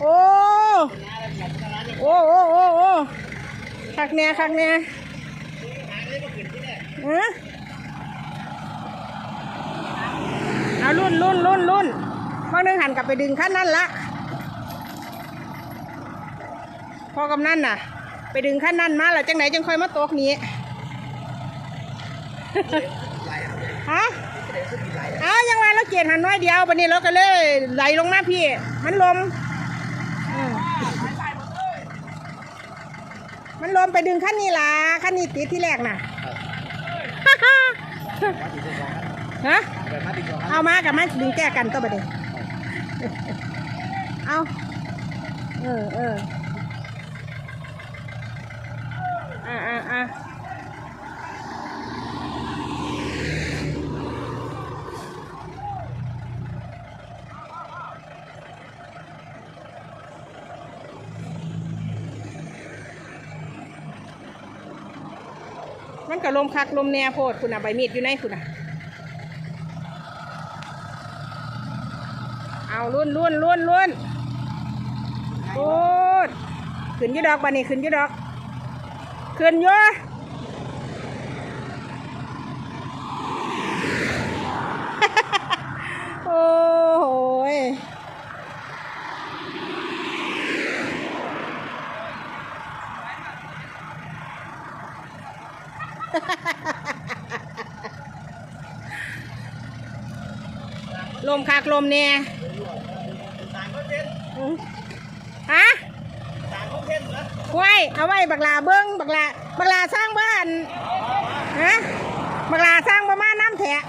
โอ้โอ้โอ้โอ้โอ้คักแน่คักแน่เออเอารุ่นรุ่นรุ่นรุ่นพอนึงหันกลับไปดึงขั้นนั่นละพอกำนั่นน่ะ ไปดึงขั้นนั่นมาแล้วจังไหนจังค่อยมาตกนี้ฮะ อ้าวยังไงเราเกียนหันน้อยเดียววันนี้เราก็เลยไหลลงมาพี่ มันลมอืมมันลมไปดึงขั้นนี้ล่ะขั้นนี้ติดที่แรกน่ะฮะเอามากับมาดึงแก้กันตัวประเด็นเอาเออเอออ่าอ่าอ่า มันก็ลมคักลมแน่โพดคุณอะใบมีดอยู่ในคุณอะเอาลุ่นลุ่นลุ่นลุ่นโคตรขึ้นยืดดอกบานี่ขึ้นยืดดอกขึ้นเยอะอ้โหย ลมคักลมเนี่ยฮะไว้เอาไว้บักลาเบิ้งบักลาบักลาสร้างบ้านฮะบักลาสร้างประมาณน้ำแทะ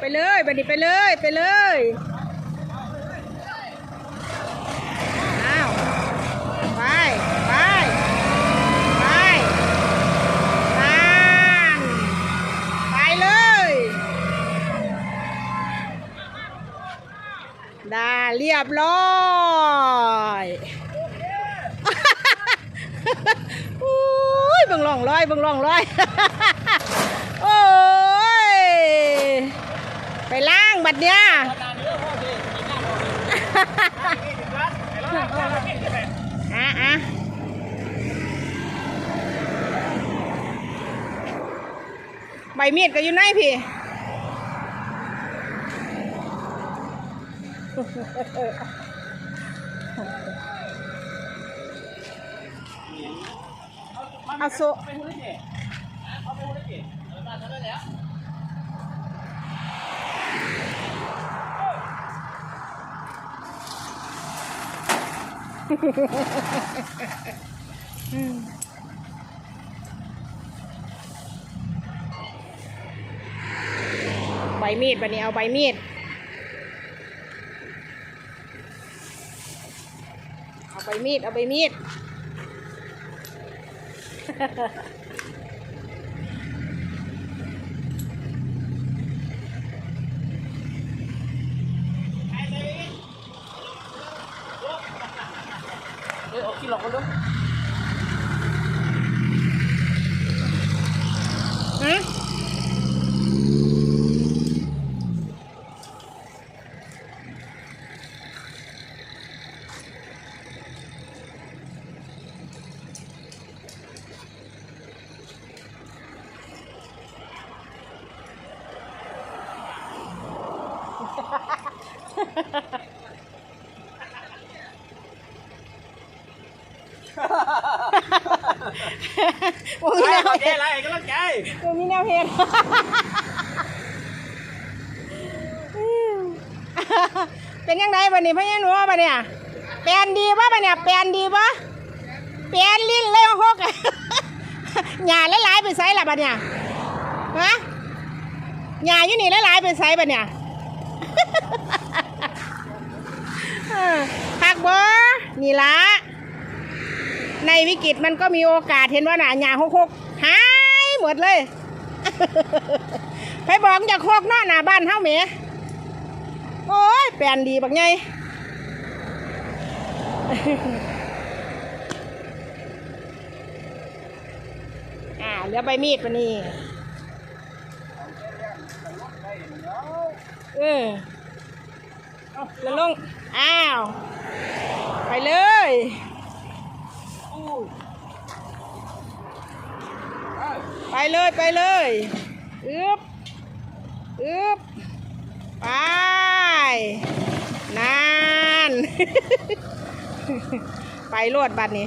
ไปเลยบัดนี้ไปเลยไปเลยอ้าวไปไปไปนั่นไปเลย ได้เรียบร้อยอุ้ยเบิ่งล่องร้อยเบิ่งล่องร้อย โอ้ย ไปล้างบัดเนี้ย อะอะใบมีดก็อยู่ไหนพี่เอาโซ ใบมีดบันนี้เอาใบมีด เอาใบมีด เอาใบมีด sila ko lang. Hmm? Ha ha ha. หลอกกันด้วยฮะโอ้มีแนวเคเห็ดไรก็แล้วใจโอ้มีแนวเห็ดเป็นยังไงบันนี้พ่อยังหนูบันเนี่ยแปลนดีปะบันเนี่ยแปลนดีปะแปลนลิ้นเลยหกหยาหลายๆไปใส่ละบันเนี่ยฮะหยาอยู่นี่หลายๆไปใส่บันเนี่ยหักบ่นี่ละ ในวิกฤตมันก็มีโอกาสเห็นว่าหนาหยาหกหกหายหมดเลยไปบอกจะโคกนาะหน้าบ้านเฮาเหมโอ้ยแปลนดีบักไงอ่าเหลือใบมีดปะนี่เออแล้วลง อ้าว ไปเลย ไปเลยไปเลยอึบอึบไปนานไปรวดบัดนี้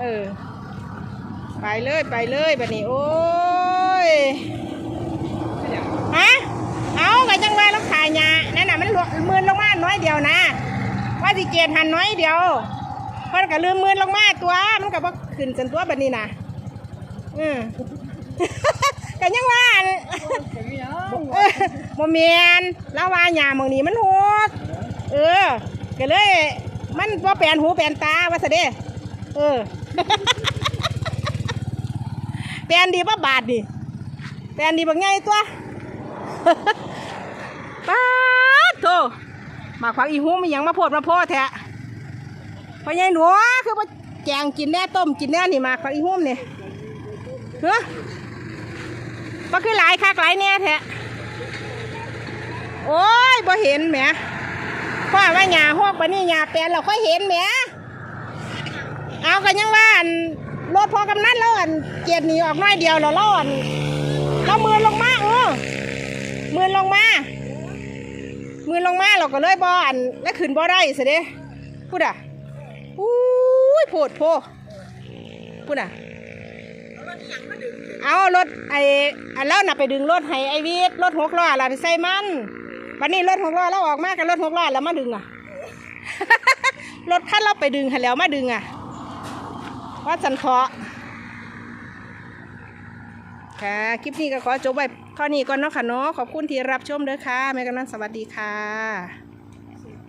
เออ ไปเลยไปเลยบัดนี้ โอ้ยฮะเอาไงจังเลยแล้วขายยานั่นน่ะมันลวมืนลงมาน้อยเดียวนะ ว่าสิเกียรหันน้อยเดียว เพิ่นก็ลืมมืนลงมาตัว มันก็บ่ขึ้นสันตัวบัดนี้นะอืมก็ยังว่าอันเออบ่แม่นแล้วว่าหญ้าหมองนี้มันหกเออก็เลย มันบ่แปลนหูแปลนตาว่าซะเด้เออแปลนดีบ่บาทดิแปลนดีบ่ไงตัวป๊าดโธ่มาขวางอีหูมีหยังมาโพดมาโพดแท้ พ่อใหญ่หนูคือว่าแกงกินแน่ต้มกินแน่นี่มาขาอีหูมเนี่เฮ้อก็คือหลายคักหลายแน่แท้โอ้ยบ่เห็นแหมพ่อว่าหญ้าหอกปนี่หญ้าแปลนเราค่อยเห็นแหมเอากันยังว่าอันรถพอกำนันแล้วอันเกียดหนีออกน้อยเดียวแล้วเราอันเรามือลงมาเออมือลงมา มือลงมาเราก็เลยบออันแล้วขึ้นบ่ได้สิเด้พูดอะ อุ้ยโพดโพพูดอะ เอารถไอ้อันแล้วน่ะไปดึงรถให้ไอ้วีดรถหกล้อล่ะไปใส่มันวันนี้รถหกล้อแล้วออกมากับรถหกล้อแล้วมาดึงอะ รถคันเราไปดึงให้แล้วมาดึงอะ ว่าสันเคาะค่ะ คลิปนี้ก็ขอจบไว้เท่านี้ก่อนเนาะค่ะเนาะขอบคุณที่รับชมเด้อค่ะแม่กำนันสวัสดีค่ะ